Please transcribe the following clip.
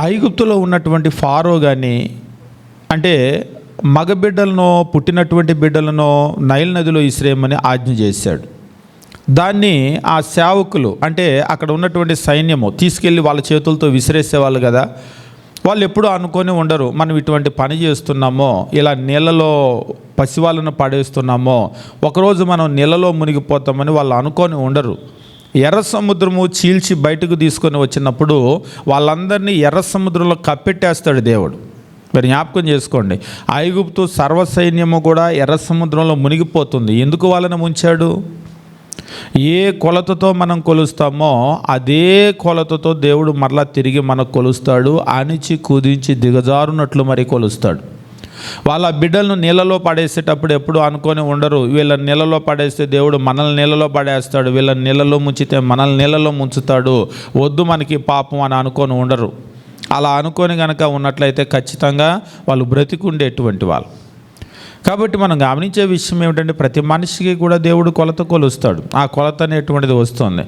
ఐగుప్తులో ఉన్నటువంటి ఫారో కానీ అంటే మగ బిడ్డలను పుట్టినటువంటి బిడ్డలను నైల్ నదిలో ఇసిరేయమని ఆజ్ఞ చేశాడు. దాన్ని ఆ సేవకులు అంటే అక్కడ ఉన్నటువంటి సైన్యము తీసుకెళ్ళి వాళ్ళ చేతులతో విసిరేసేవాళ్ళు కదా వాళ్ళు ఎప్పుడూ అనుకొని ఉండరు మనం ఇటువంటి పని చేస్తున్నామో ఇలా నీళ్ళలో పసివాళ్ళను పడేస్తున్నామో ఒకరోజు మనం నీళ్ళలో మునిగిపోతామని వాళ్ళు అనుకొని ఉండరు. ఎర్ర సముద్రము చీల్చి బయటకు తీసుకొని వచ్చినప్పుడు వాళ్ళందరినీ ఎర్ర సముద్రంలో కప్పెట్టేస్తాడు దేవుడు. మీరు జ్ఞాపకం చేసుకోండి. ఐగుప్తు సర్వసైన్యము కూడా ఎర్ర సముద్రంలో మునిగిపోతుంది. ఎందుకు వాళ్ళని ముంచాడు? ఏ కొలతతో మనం కొలుస్తామో అదే కొలతతో దేవుడు మరలా తిరిగి మనకు కొలుస్తాడు. అణిచి కుదించి దిగజారునట్లు మరి కొలుస్తాడు. వాళ్ళ బిడ్డలను నీళ్ళలో పడేసేటప్పుడు ఎప్పుడు అనుకొని ఉండరు. వీళ్ళని నీళ్ళలో పడేస్తే దేవుడు మనల్ని నీళ్ళలో పడేస్తాడు. వీళ్ళని నీళ్ళలో ముంచితే మనల్ని నీళ్ళలో ముంచుతాడు. వద్దు మనకి పాపం అని అనుకొని ఉండరు. అలా అనుకొని కనుక ఉన్నట్లయితే ఖచ్చితంగా వాళ్ళు బ్రతికుండేటువంటి వాళ్ళు. కాబట్టి మనం గమనించే విషయం ఏమిటంటే ప్రతి మనిషికి కూడా దేవుడు కొలత కొలుస్తాడు. ఆ కొలత అనేటువంటిది వస్తుంది.